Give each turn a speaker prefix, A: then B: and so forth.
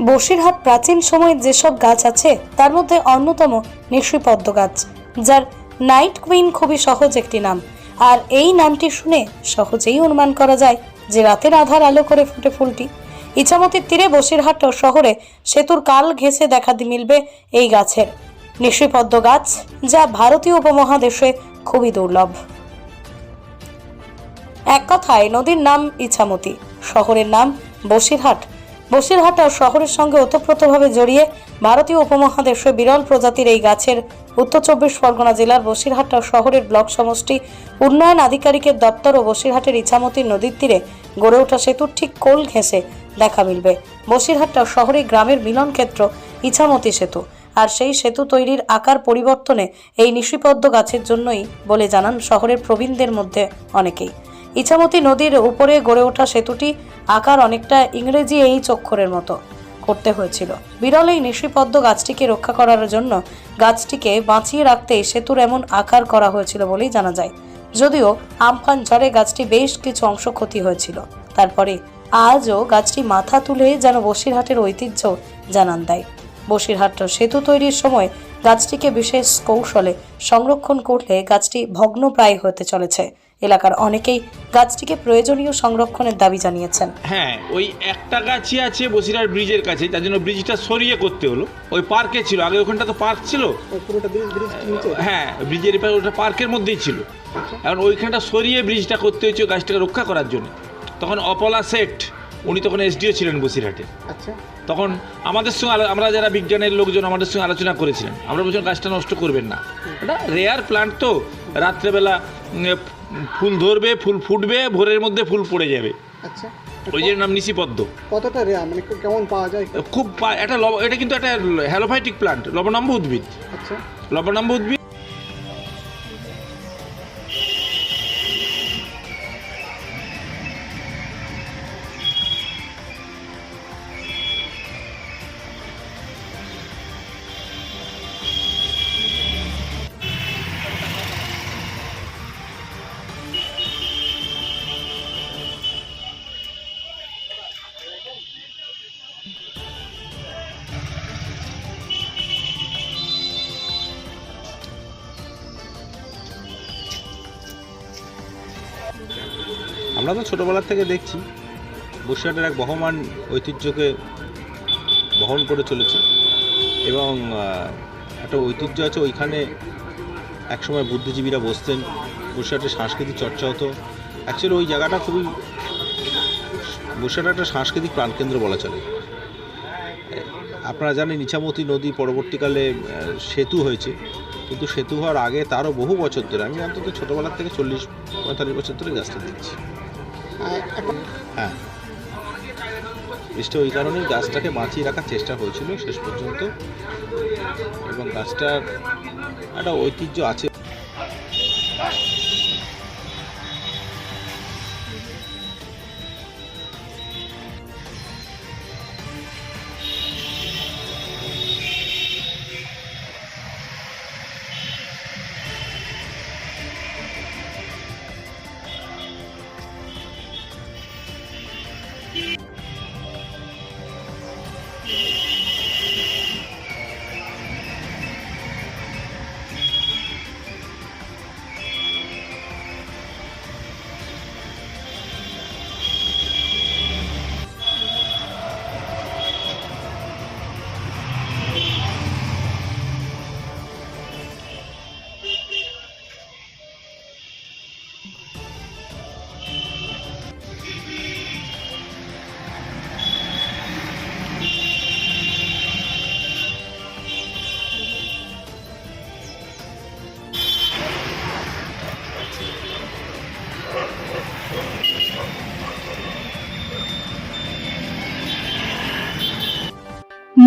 A: বসিরহাট প্রাচীন সময়ের যেসব গাছ আছে, তার মধ্যে অন্যতম নিশিপদ্ম গাছ, যার নাইট কুইন খুবই সহজ একটি নাম। আর এই নামটি শুনে সহজেই অনুমান করা যায় যে রাতের আধার আলো করে ফুটে ফুলটি। ইছামতির তীরে বসিরহাট শহরে সেতুর কাল ঘেঁষে দেখা মিলবে এই গাছের। নিশিপদ্ম গাছ যা ভারতীয় উপমহাদেশে খুবই দুর্লভ। এক কথায় নদীর নাম ইছামতি, শহরের নাম বসিরহাট। বসিরহাট শহরের সঙ্গে ওতপ্রোতভাবে জড়িয়ে ভারতীয় উপমহাদেশে বিরল প্রজাতির এই গাছের উত্তর চব্বিশ পরগনা জেলার বসিরহাট শহরের ব্লক সমষ্টি উন্নয়ন আধিকারিকের দপ্তর ও বসিরহাটের ইছামতি নদীর তীরে গড়ে ওঠা সেতুর ঠিক কোল ঘেঁষে দেখা মিলবে। বসিরহাট আর শহরে গ্রামের মিলন ক্ষেত্র ইছামতি সেতু। আর সেই সেতু তৈরির আকার পরিবর্তনে এই নিশিপদ্ম গাছের জন্যই বলে জানান শহরের প্রবীণদের মধ্যে অনেকেই। ইছামতি নদীর উপরে গড়ে ওঠা সেতুটি আকার অনেকটা ইংরেজি এই চক্ষরের মতো করতে হয়েছিল। বিরল এই নিশিপদ্ম গাছটিকে রক্ষা করার জন্য গাছটিকে বাঁচিয়ে রাখতে সেতুর এমন আকার করা হয়েছিল বলেই জানা যায়। যদিও আমফান ঝড়ে গাছটি বেশ কিছু অংশ ক্ষতি হয়েছিল। তারপরে আজও গাছটি মাথা তুলে যেন বসিরহাটের ঐতিহ্য জানান দেয়। বসিরহাট সেতু তৈরির সময় গাছটিকে বিশেষ কৌশলে সংরক্ষণ করলে গাছটি ভগ্নপ্রায় হতে চলেছে। এলাকার অনেকেই গাছটিকে প্রয়োজনীয় সংরক্ষণের দাবি জানিয়েছেন।
B: হ্যাঁ ওই একটা গাছই আছে বসিরহাট ব্রিজের কাছে তার জন্য ব্রিজটা সরিয়ে করতে হলো। ওই পার্কে ছিল আগে ওখানটা তো পার্ক ছিল। হ্যাঁ ব্রিজের এপারে ওটা পার্কের মধ্যেই ছিল। এখন ওইখানটা সরিয়ে ব্রিজটা করতে হয়েছে ওই গাছটাকে রক্ষা করার জন্য। তখন অপলা সেট উনি তখন এসডিও ছিলেন বসিরহাটে।
C: আচ্ছা।
B: তখন আমাদের সঙ্গে আমরা যারা বিজ্ঞানের লোকজন আমাদের সঙ্গে আলোচনা করেছিলেন। আমরা বলছিলাম গাছটা নষ্ট করবেন না। এটা রেয়ার প্লান্ট তো। রাত্রেবেলা ফুল ধরবে ফুল ফুটবে ভোরের মধ্যে ফুল পড়ে যাবে।
C: আচ্ছা।
B: ওই যে নাম নিশিপদ্ম।
C: কতটা রে মানে কেমন পাওয়া যায়?
B: খুব এটা এটা কিন্তু একটা হ্যালোফাইটিক প্লান্ট লবণাম্ব উদ্ভিদ।
C: আচ্ছা।
B: লবণাম্ব উদ্ভিদ
D: আমরা তো ছোটোবেলার থেকে দেখছি, বসিরহাটের এক বহমান ঐতিহ্যকে বহন করে চলেছে এবং একটা ঐতিহ্য আছে ওইখানে একসময় বুদ্ধিজীবীরা বসতেন বসিরহাটের সাংস্কৃতিক চর্চা হতো। অ্যাকচুয়ালি ওই জায়গাটা খুবই, বসিরহাট একটা সাংস্কৃতিক প্রাণকেন্দ্র বলা চলে। আপনারা জানেন ইছামতি নদী পরবর্তীকালে সেতু হয়েছে। কিন্তু সেতু হওয়ার আগে তারও বহু বছর ধরে, আমি অন্তত ছোটোবেলার থেকে চল্লিশ, পঁয়তাল্লিশ বছর ধরে গাছটা দেখছি। হ্যাঁ। নিশ্চয় ওই কারণেই গাছটাকে বাঁচিয়ে রাখার চেষ্টা হয়েছিল শেষ পর্যন্ত। এবং গাছটার একটা ঐতিহ্য আছে।